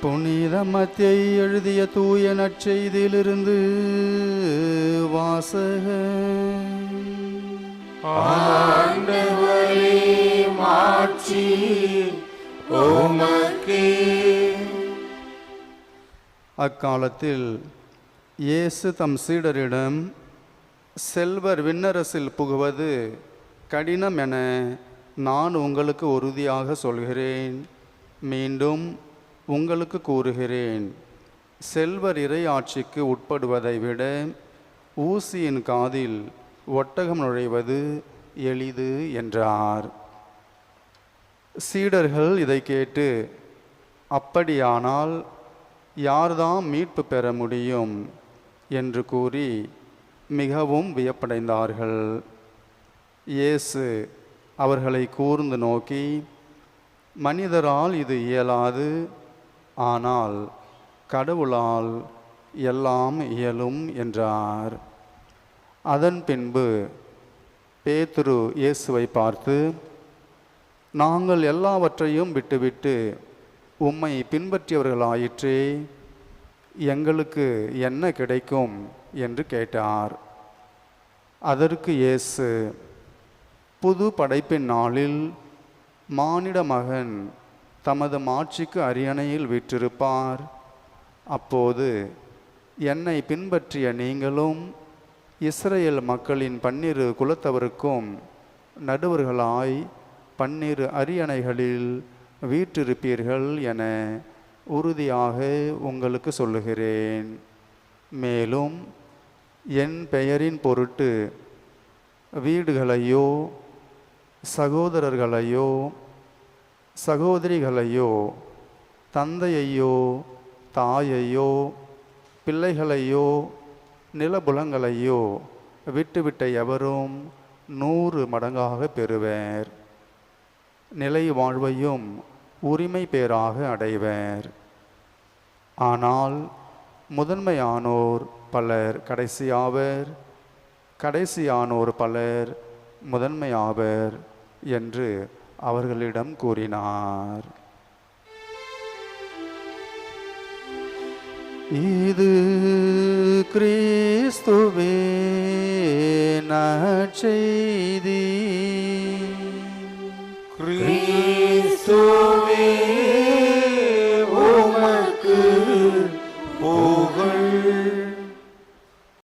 புனித மத்தியை எழுதிய தூய நற்செய்தியிலிருந்து வாசக. மாட்சி அக்காலத்தில் இயேசு தம் சீடரிடம் செல்வர் விண்ணரசில் புகுவது கடினம் என நான் உங்களுக்கு உறுதியாக சொல்கிறேன். மீண்டும் உங்களுக்கு கூறுகிறேன் செல்வர் இறை ஆட்சிக்கு உட்படுவதை விட ஊசியின் காதில் ஒட்டகம் நுழைவது எளிது என்றார். சீடர்கள் இதை கேட்டு அப்படியானால் யார்தாம் மீட்பு பெற முடியும்? என்று கூறி மிகவும் வியப்படைந்தார்கள். இயேசு அவர்களை கூர்ந்து நோக்கி மனிதரால் இது இயலாது. ஆனால் கடவுளால் எல்லாம் இயலும் என்றார். அதன் பின்பு பேதுரு இயேசுவை பார்த்து நாங்கள் எல்லாவற்றையும் விட்டுவிட்டு உம்மை பின்பற்றியவர்களாயிற்றே எங்களுக்கு என்ன கிடைக்கும்? என்று கேட்டார். அதற்கு இயேசு புது படைப்பின் நாளில் மானிட மகன் தமது மாட்சிக்கு அரியணையில் வீற்றிருப்பார் அப்போது என்னை பின்பற்றிய நீங்களும் இஸ்ரேல் மக்களின் பன்னிரு குலத்தவருக்கும் நடுவர்களாய் பன்னிரு அரியணைகளில் வீற்றிருப்பீர்கள் என உறுதியாக உங்களுக்கு சொல்லுகிறேன். மேலும் என் பெயரின் பொருட்டு வீடுகளையோ சகோதரர்களையோ சகோதரிகளையோ தந்தையையோ தாயையோ பிள்ளைகளையோ நிலபுலங்களையோ விட்டுவிட்ட எவரும் நூறு மடங்காக பெறுவர். நிலை வாழ்வையும் உரிமை பேராக அடைவர். ஆனால் முதன்மையானோர் பலர் கடைசியாவர் கடைசியானோர் பலர் முதன்மையாவர் என்று அவர்களிடம் கூறினார். இது கிறிஸ்துவே நற்செய்தி கிறிஸ்துவே.